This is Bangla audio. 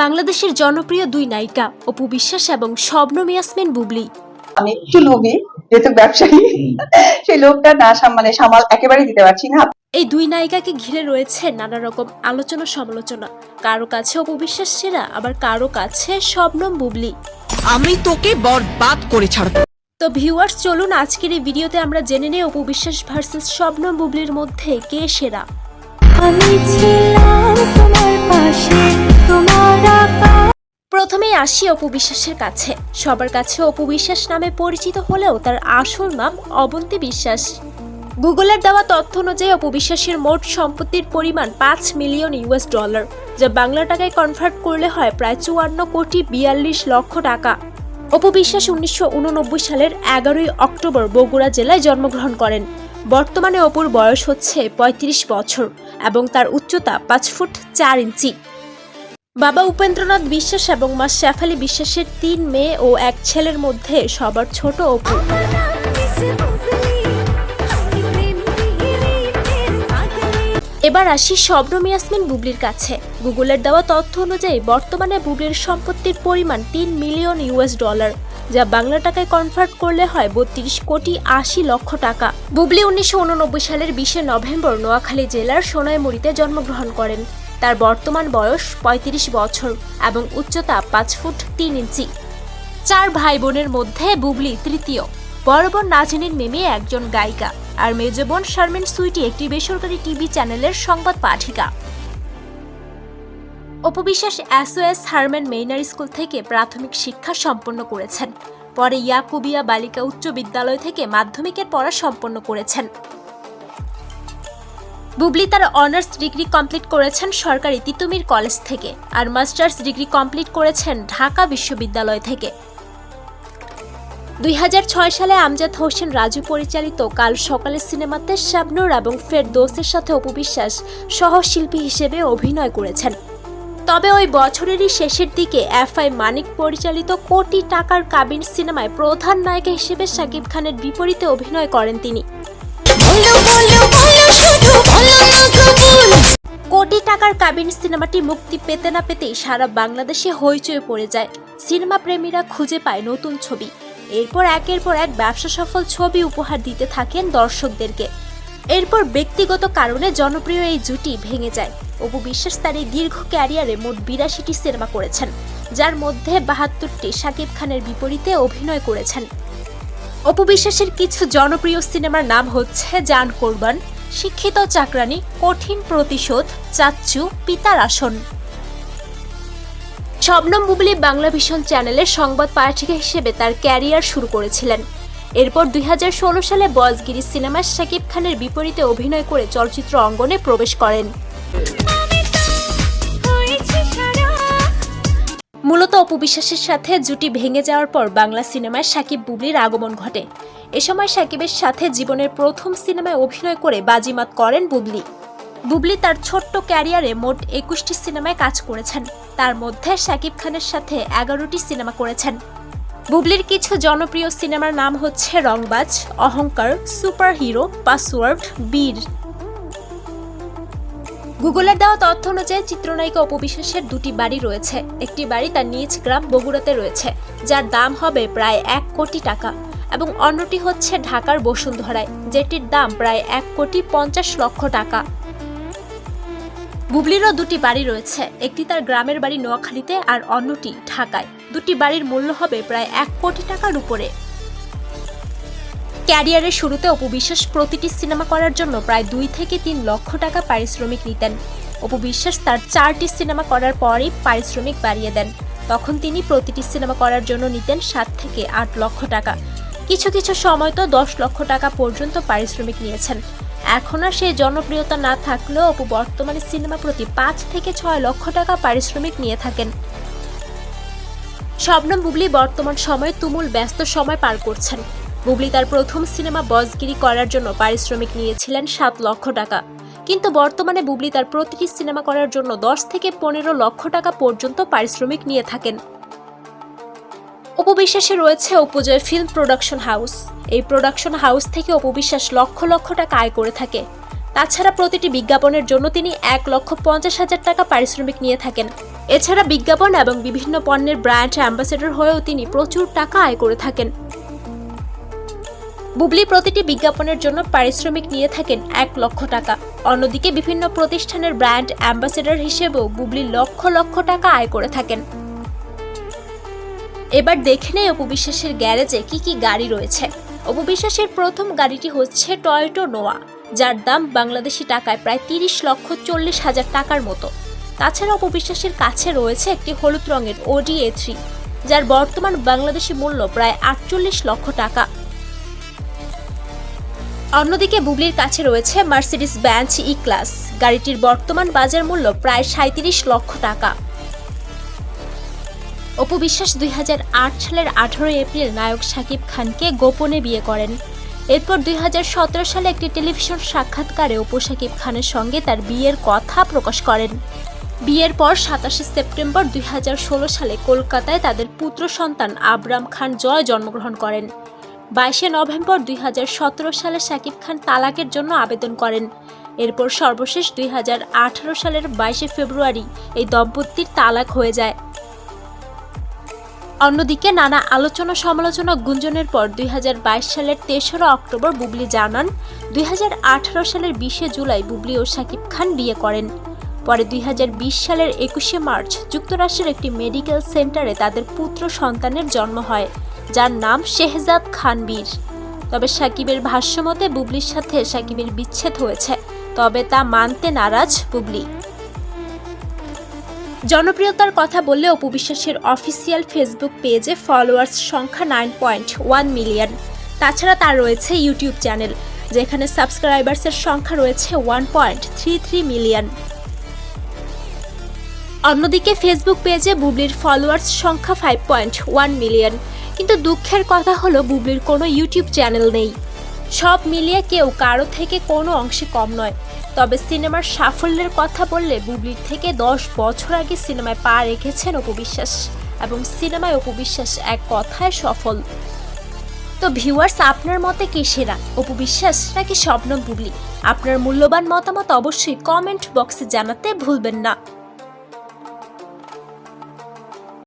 বাংলাদেশের জনপ্রিয় দুই নায়িকা অপু বিশ্বাস এবং শবনম ইয়াসমিন বুবলি। আমি একটু লোভী যেহেতু ব্যবসায়ী সেই লোকটা না সাম- মানে সামাল একেবারেই দিতে পারছি না। এই দুই নায়িকাকে ঘিরে রয়েছে নানা রকম আলোচনা সমালোচনা। কারও কাছে অপু বিশ্বাস সেরা আবার কারও কাছে শবনম বুবলি। আমি তোকে বরবাদ করে ছাড়বো। তো ভিউয়ার্স চলুন আজকের এই ভিডিওতে আমরা জেনে নেই অপু বিশ্বাস ভার্সেস শবনম বুবলির মধ্যে কে সেরা। আমি ছিলাম তোমার পাশে। প্রথমেই আসি অপু বিশ্বাসের কাছে। সবার কাছে অপু বিশ্বাস নামে পরিচিত হলেও তার আসল নাম অবন্তী বিশ্বাস। গুগলের দেওয়া তথ্য অনুযায়ী অপু বিশ্বাসের মোট সম্পত্তির পরিমাণ পাঁচ মিলিয়ন ইউএস ডলার, যা বাংলা টাকায় কনভার্ট করলে হয় প্রায় চুয়ান্ন কোটি বিয়াল্লিশ লক্ষ টাকা। অপু বিশ্বাস উনিশশো উননব্বই সালের এগারোই অক্টোবর বগুড়া জেলায় জন্মগ্রহণ করেন। বর্তমানে অপুর বয়স হচ্ছে ৩৫ বছর এবং তার উচ্চতা পাঁচ ফুট চার ইঞ্চি। বাবা উপেন্দ্রনাথ বিশ্বাস এবং মা শেফালি বিশ্বাসের তিন মেয়ে ও এক ছেলের মধ্যে সবার ছোট অপু এবার আসি শবনম ইয়াসমিন বুবলির কাছে। গুগলের দেওয়া তথ্য অনুযায়ী বর্তমানে বুবলির সম্পত্তির পরিমাণ তিন মিলিয়ন ইউএস ডলার, যা বাংলা টাকায় কনভার্ট করলে হয় বত্রিশ কোটি আশি লক্ষ টাকা। বুবলি উনিশশো উননব্বই সালের বিশে নভেম্বর নোয়াখালী জেলার সোনাইমুড়িতে জন্মগ্রহণ করেন। তার বর্তমান বয়স ৩৫ বছর এবং উচ্চতা পাঁচ ফুট তিন ইঞ্চি। চার ভাই বোনের মধ্যে বুবলি তৃতীয়। বড় বোন নাজিনীর মেমে একজন গায়িকা আর মেজ বোন শারমিন সুইটি একটি বেসরকারি টিভি চ্যানেলের সংবাদ পাঠিকা। অপবিশ্বাস এসওএস হারম্যান মেইনার স্কুল থেকে প্রাথমিক শিক্ষা সম্পন্ন করেছেন। পরে ইয়াকুবিয়া বালিকা উচ্চ বিদ্যালয় থেকে মাধ্যমিকের পড়া সম্পন্ন করেছেন। বুবলি তার অনার্স ডিগ্রি কমপ্লিট করেছেন সরকারি তিতুমির কলেজ থেকে আর মাস্টার্স ডিগ্রি কমপ্লিট করেছেন ঢাকা বিশ্ববিদ্যালয় থেকে। দুই হাজার ছয় সালে আমজাদ হোসেন রাজু পরিচালিত কাল সকালে সিনেমাতে শাবনুর এবং ফেরদৌসের সাথে অপবিশ্বাস সহশিল্পী হিসেবে অভিনয় করেছেন। তবে ওই বছরেরই শেষের দিকে এফ আই মানিক পরিচালিত কোটি টাকার কাবিন সিনেমায় প্রধান নায়িকা হিসেবে শাকিব খানের বিপরীতে অভিনয় করেন তিনি। কোটি টাকার কাবিন সিনেমাটি মুক্তি পেতে না পেতেই সারা বাংলাদেশে হইচই পড়ে যায়। সিনেমা প্রেমীরা খুঁজে পায় নতুন ছবি। এরপর একের পর এক ব্যবসা সফল ছবি উপহার দিতে থাকেন দর্শকদেরকে। এরপর ব্যক্তিগত কারণে জনপ্রিয় এই জুটি ভেঙে যায়। অপু বিশ্বাস তার এই দীর্ঘ ক্যারিয়ারে মোট বিরাশিটি সিনেমা করেছেন, যার মধ্যে বাহাত্তরটি শাকিব খানের বিপরীতে অভিনয় করেছেন। অপু বিশ্বাসের কিছু জনপ্রিয় সিনেমার নাম হচ্ছে জান কোরবান। শিক্ষিত চাকরানি কঠিন প্রতিশোধ চাচ্চু পিতার আসন। শবনম বুবলি বাংলা ভীষণ চ্যানেলের সংবাদ পাঠিকা হিসেবে তার ক্যারিয়ার শুরু করেছিলেন। এরপর দু হাজার ষোলো সালে বয়সগিরি সিনেমায় শাকিব খানের বিপরীতে অভিনয় করে চলচ্চিত্র অঙ্গনে প্রবেশ করেন। মূলত অপবিশ্বাসের সাথে জুটি ভেঙে যাওয়ার পর বাংলা সিনেমায় সাকিব বুবলির আগমন ঘটে। এ সময় সাকিবের সাথে জীবনের প্রথম সিনেমায় অভিনয় করে বাজিমাত করেন বুবলি। বুবলি তার ছোট্ট ক্যারিয়ারে মোট একুশটি সিনেমায় কাজ করেছেন। তার মধ্যে সাকিব খানের সাথে এগারোটি সিনেমা করেছেন। বুবলির কিছু জনপ্রিয় সিনেমার নাম হচ্ছে রংবাজ, অহংকার সুপার হিরো পাসওয়ার্ড, বীর। গুগলের দেওয়া তথ্য অনুযায়ী চিত্রনায়িকা অপবিশ্বাসের দুটি বাড়ি রয়েছে। একটি বাড়ি তার নিজ গ্রাম বগুড়াতে রয়েছে, যার দাম হবে প্রায় এক কোটি টাকা। এবং অন্যটি হচ্ছে ঢাকার বসুন্ধরায়, যেটির দাম প্রায় এক কোটি পঞ্চাশ লক্ষ টাকা। বুবলিরও দুটি বাড়ি রয়েছে, একটি তার গ্রামের বাড়ি নোয়াখালীতে আর অন্যটি ঢাকায়। দুটি বাড়ির মূল্য হবে প্রায় এক কোটি টাকার উপরে। ক্যারিয়ারের শুরুতে অপু বিশ্বাস প্রতিটি সিনেমা করার জন্য প্রায় দুই থেকে তিন লক্ষ টাকা পারিশ্রমিক নিতেন। অপু বিশ্বাস তার চারটি সিনেমা করার পরই পারিশ্রমিক বাড়িয়ে দেন। তখন তিনি প্রতিটি সিনেমা করার জন্য নিতেন সাত থেকে আট লক্ষ টাকা। কিছু কিছু সময় তো দশ লক্ষ টাকা পর্যন্ত পারিশ্রমিক নিয়েছেন। এখন আর সেই জনপ্রিয়তা না থাকলেও অপু বর্তমানে সিনেমা প্রতি পাঁচ থেকে ছয় লক্ষ টাকা পারিশ্রমিক নিয়ে থাকেন। শবনম বুবলি বর্তমান সময়ে তুমুল ব্যস্ত সময় পার করছেন। বুবলি তার প্রথম সিনেমা বজগিরি করার জন্য পারিশ্রমিক নিয়েছিলেন সাত লক্ষ টাকা। কিন্তু বর্তমানে বুবলি তার প্রতিটি সিনেমা করার জন্য দশ থেকে পনেরো লক্ষ টাকা পর্যন্ত পারিশ্রমিক নিয়ে থাকেন। উপবিশ্বাসে রয়েছে উপজয় ফিল্ম প্রোডাকশন হাউস এই প্রোডাকশন হাউস থেকে উপবিশ্বাস লক্ষ লক্ষ টাকা আয় করে থাকে। তাছাড়া প্রতিটি বিজ্ঞাপনের জন্য তিনি এক লক্ষ পঞ্চাশ হাজার টাকা পারিশ্রমিক নিয়ে থাকেন। এছাড়া বিজ্ঞাপন এবং বিভিন্ন পণ্যের ব্র্যান্ড অ্যাম্বাসেডর হয়েও তিনি প্রচুর টাকা আয় করে থাকেন। বুবলি প্রতিটি বিজ্ঞাপনের জন্য পারিশ্রমিক নিয়ে থাকেন এক লক্ষ টাকা। অন্যদিকে বিভিন্ন প্রতিষ্ঠানের ব্র্যান্ড অ্যাম্বাসেডর হিসেবেও বুবলি লক্ষ লক্ষ টাকা আয় করে থাকেন। এবার দেখে নেই অপবিশ্বাসের গ্যারেজে কি কি গাড়ি রয়েছে। অপবিশ্বাসের প্রথম গাড়িটি হচ্ছে টয়োটো নোয়া, যার দাম বাংলাদেশি টাকায় প্রায় তিরিশ লক্ষ চল্লিশ হাজার টাকার মতো। তাছাড়া অপবিশ্বাসের কাছে রয়েছে একটি হলুদ রঙের ওডি এ থ্রি যার বর্তমান বাংলাদেশি মূল্য প্রায় আটচল্লিশ লক্ষ টাকা। অন্যদিকে বুবলির কাছে রয়েছে মার্সিডিস ব্যাঞ্চ ই ক্লাস গাড়িটির বর্তমান বাজার মূল্য প্রায় সাঁত্রিশ লক্ষ টাকা। অপু বিশ্বাস দুই হাজার আট সালের আঠারোই এপ্রিল নায়ক শাকিব খানকে গোপনে বিয়ে করেন। এরপর দুই হাজার সতেরো সালে একটি টেলিভিশন সাক্ষাৎকারে অপু শাকিব খানের সঙ্গে তার বিয়ের কথা প্রকাশ করেন। বিয়ের পর সাতাশে সেপ্টেম্বর দুই হাজার ষোলো সালে কলকাতায় তাদের পুত্র সন্তান আবরাম খান জয় জন্মগ্রহণ করেন। বাইশে নভেম্বর দুই হাজার সতেরো সালে শাকিব খান তালাকের জন্য আবেদন করেন। এরপর সর্বশেষ দুই হাজার আঠারো সালের বাইশে ফেব্রুয়ারি এই দম্পতির তালাক হয়ে যায়। অন্যদিকে নানা আলোচনা সমালোচনা গুঞ্জনের পর দুই হাজার বাইশ সালের তেসরা অক্টোবর বুবলি জানান, দুই হাজার আঠারো সালের বিশে জুলাই বুবলি ও সাকিব খান বিয়ে করেন। পরে দুই হাজার বিশ সালের একুশে মার্চ যুক্তরাষ্ট্রের একটি মেডিকেল সেন্টারে তাদের পুত্র সন্তানের জন্ম হয়, যার নাম শেহজাদ খান বীর। তবে সাকিবের ভাষ্যমতে বুবলির সাথে সাকিবের বিচ্ছেদ হয়েছে, তবে তা মানতে নারাজ বুবলি। জনপ্রিয়তার কথা বললে অপু বিশ্বাসের অফিসিয়াল ফেসবুক পেজে ফলোয়ার্স সংখ্যা নাইন পয়েন্ট ওয়ান মিলিয়ন। তাছাড়া তার রয়েছে ইউটিউব চ্যানেল, যেখানে সাবস্ক্রাইবার্সের সংখ্যা রয়েছে one point three three million. অন্যদিকে ফেসবুক পেজে বুবলির ফলোয়ার্স সংখ্যা ফাইভ পয়েন্ট ওয়ান মিলিয়ন। কিন্তু দুঃখের কথা হলো, বুবলির কোনো ইউটিউব চ্যানেল নেই। সব মিলিয়ে কেউ কারও থেকে কোনো অংশে কম নয়। তবে সিনেমার সাফল্যের কথা বললে বুবলির থেকে দশ বছর আগে সিনেমায় পা রেখেছেন অপবিশ্বাস এবং সিনেমায় অপবিশ্বাস এক কথায় সফল। তো ভিউয়ার্স, আপনার মতে কে সেরা? অপবিশ্বাস নাকি স্বপ্ন বুবলি? আপনার মূল্যবান মতামত অবশ্যই কমেন্ট বক্সে জানাতে ভুলবেন না।